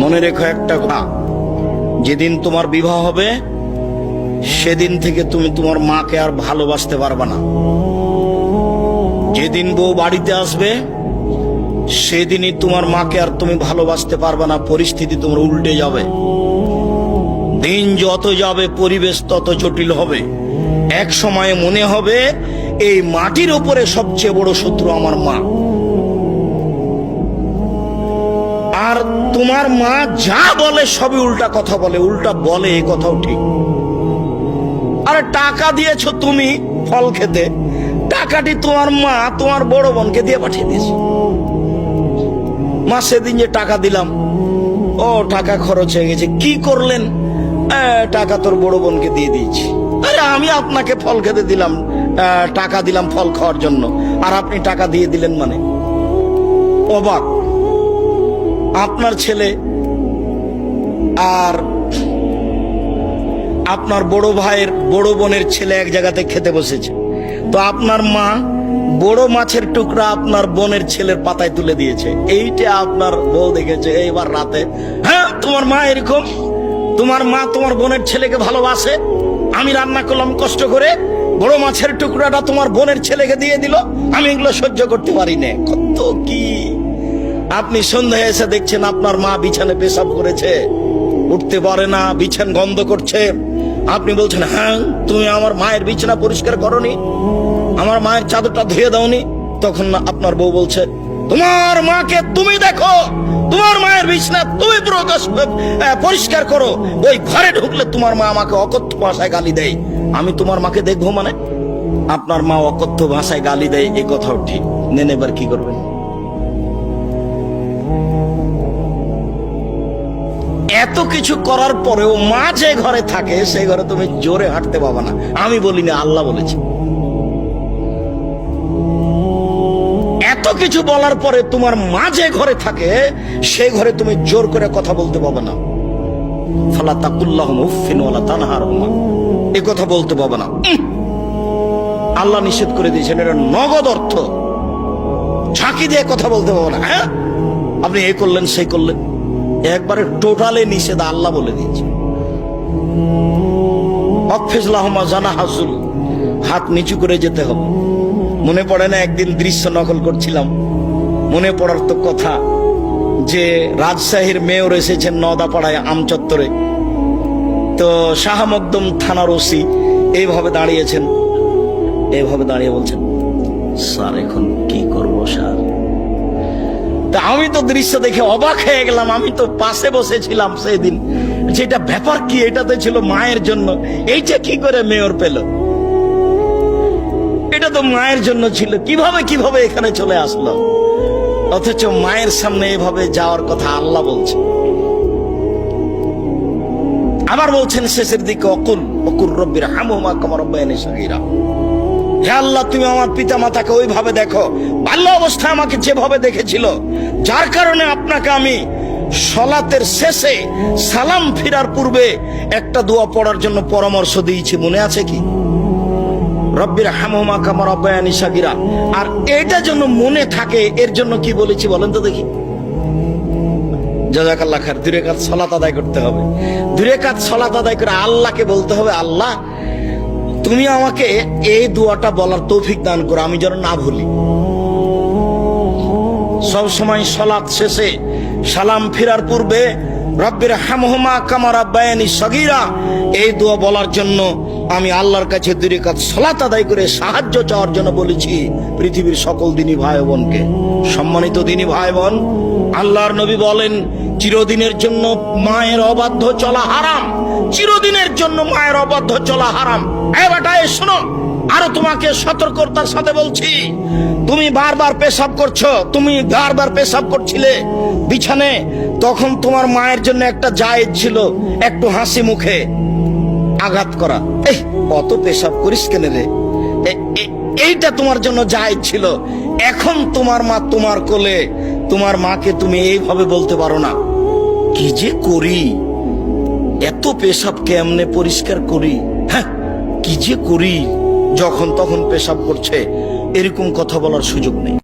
মনে রেখো একটা কথা। যেদিন তোমার বিবাহ হবে, সেদিন থেকে তুমি তোমার মাকে আর ভালোবাসতে পারবে না। যেদিন বউ বাড়িতে আসবে, সেদিনই তোমার মাকে আর তুমি ভালোবাসতে পারবে না, পরিস্থিতি তোমার উল্টে যাবে। দিন যত যাবে, পরিবেশ তত জটিল হবে। এক সময়ে মনে হবে, এই মাটির ওপরে সবচেয়ে বড় শত্রু আমার মা। তোমার মা যা বলে সবই উল্টা কথা বলে উল্টা বলে এই কথাও ঠিক। আরে টাকা দিয়েছ তুমি ফল খেতে টাকাটি তোমার মা তোমার বড় বোনকে দিয়ে পাঠিয়ে দিয়েছে। মা সেদিন যে টাকা দিলাম ও টাকা খরচ হয়ে গেছে কি করলেন? "এ, টাকা তোর বড় বোনকে দিয়ে দিয়েছি। আরে আমি আপনাকে ফল খেতে দিলাম টাকা দিলাম ফল খাওয়ার জন্য আর আপনি টাকা দিয়ে দিলেন মানে? অবাক। আপনার ছেলে আর আপনার বড় ভাইয়ের বড় বোনের ছেলে এক জায়গাতে খেতে বসেছে। তো আপনার মা বড় মাছের টুকরা আপনার বোনের ছেলের পাতায় তুলে দিয়েছে। এইটা আপনার বউ দেখেছে এইবার রাতে। হ্যাঁ তোমার মা এরকম? তোমার মা তোমার বোনের ছেলেকে ভালোবাসে? আমি রান্না করলাম কষ্ট করে, বড় মাছের টুকরাটা তোমার বোনের ছেলেকে দিয়ে দিল। আমি এগুলো সহ্য করতে পারি না। কত কি আপনি সন্ধ্যায় এসে দেখছেন আপনার মা বিছানে পেশাব করেছে। উঠতে পারে না, বিছান গন্ধ করছে। আপনি বলছেন হ্যাঁ তুমি আমার মায়ের বিছানা পরিষ্কার করনি, আমার মায়ের চাদরটা ধুয়ে দাওনি। তখন আপনার বউ বলছে, তোমার মাকে তুমি দেখো, তোমার মায়ের বিছানা তুমি প্রকাশ পরিষ্কার করো। ওই ঘরে ঢুকলে তোমার মা আমাকে অকথ্য ভাষায় গালি দেয়। আমি তোমার মাকে দেখব মানে? আপনার মা অকথ্য ভাষায় গালি দেয় এই কথাও ঠিক। নেন এবার কি করবেন? এত কিছু করার পরেও মা যে ঘরে থাকে, সেই ঘরে তুমি জোরে হাঁটতে পাবা না। আমি বলিনি, আল্লাহ বলেছি। এত কিছু বলার পরে তোমার মা যে ঘরে থাকে সেই ঘরে তুমি জোর করে কথা বলতে পাবে না। ফালা তাকুল্লাহ মুফিন ওয়ালা তানহারহুমা এই কথা বলতে পাবে না। আল্লাহ নিষেধ করে দিয়েছেন, এটা নগদ অর্থ। ঝাঁকি দিয়ে কথা বলতে পাবো না। হ্যাঁ? আপনি এই করলেন সেই করলেন। একবারে টোটালে নিষেধ আল্লাহ বলে দিয়েছে। জানা হাত নিচু করে যেতে হবে। মনে পড়ে না একদিন দৃশ্য নকল করছিলাম? মনে পড়ার তো কথা যে রাজশাহীর মেয়র এসেছেন নদাপাড়ায় আমচত্বরে। তো শাহ মকদম থানার ওসি এইভাবে দাঁড়িয়েছেন। এইভাবে দাঁড়িয়ে বলছেন, স্যার, এখন তা আমি তো দৃশ্য দেখে অবাক হয়ে গেলাম, আমি তো পাশে বসেছিলাম সেদিন। যেটা ব্যাপার কি? এটাতে ছিল মায়ের জন্য। এইটা কি করে মেয়র পেল? এটা তো মায়ের জন্য ছিল। কীভাবে কীভাবে এখানে চলে আসলো? অথচ মায়ের সামনে এভাবে যাওয়ার কথা আল্লাহ বলছে। আবার বলছেন, শেষের দিকে, অকুল অকুল রব্বির হামুমা কমর রব্বায়ানি আল্লাহ, তুমি আমার পিতা মাতাকে ওইভাবে দেখো। বাল্য অবস্থায় আমাকে যেভাবে দেখেছিল, যার কারণে আপনাকে আমি সলাতের শেষে সালাম ফিরার পূর্বে একটা দোয়া পড়ার জন্য পরামর্শ দিয়েছি। মনে আছে কি? রব্বির হামহমা কামার সাগিরা। আর এটা জন্য মনে থাকে, এর জন্য কি বলেছি বলেন তো দেখি। জাজাকাল্লাহ খার দূরে কাজ সলাত আদায় করতে হবে? দূরে কাজ সলাত আদায় করে আল্লাহকে বলতে হবে, আল্লাহ তুমি আমাকে এই দোয়াটা বলার তৌফিক দান করো, আমি যেন না ভুলি। সব সময় সলাৎ শেষে সালাম ফেরার পূর্বে, রব্বের হামহমা কামারা বায়ানি সগিরা এই দোয়া বলার জন্য আমি আল্লাহর কাছে দূরে কাজ সলাত আদায় করে সাহায্য চাওয়ার জন্য বলেছি পৃথিবীর সকল দিনী ভাই বোনকে সম্মানিত দিনী ভাই বোন আল্লাহর নবী বলেন, চিরদিনের জন্য মায়ের অবাধ্য চলা হারাম। চিরদিনের জন্য মায়ের অবাধ্য চলা হারাম। এ শোনো, আরও তোমাকে সতর্কতার সাথে বলছি, তুমি বারবার পেশাব করছ, তুমি বারবার পেশাব করছিলে বিছানে, তখন তোমার মায়ের জন্য একটা জায়েজ ছিল, একটু হাসি মুখে। আঘাত করা। এই কত পেশাব করিস কেন রে? এইটা তোমার জন্য জায়েজ ছিল এখন তোমার মা তোমার কোলে। তোমার মাকে তুমি এইভাবে বলতে পারো না। কি যে করি? এত পেশাব কেমনে পরিষ্কার করি? হ্যাঁ কি যে করি? যখন তখন পেশাব করছে, এরকম কথা বলার সুযোগ নেই।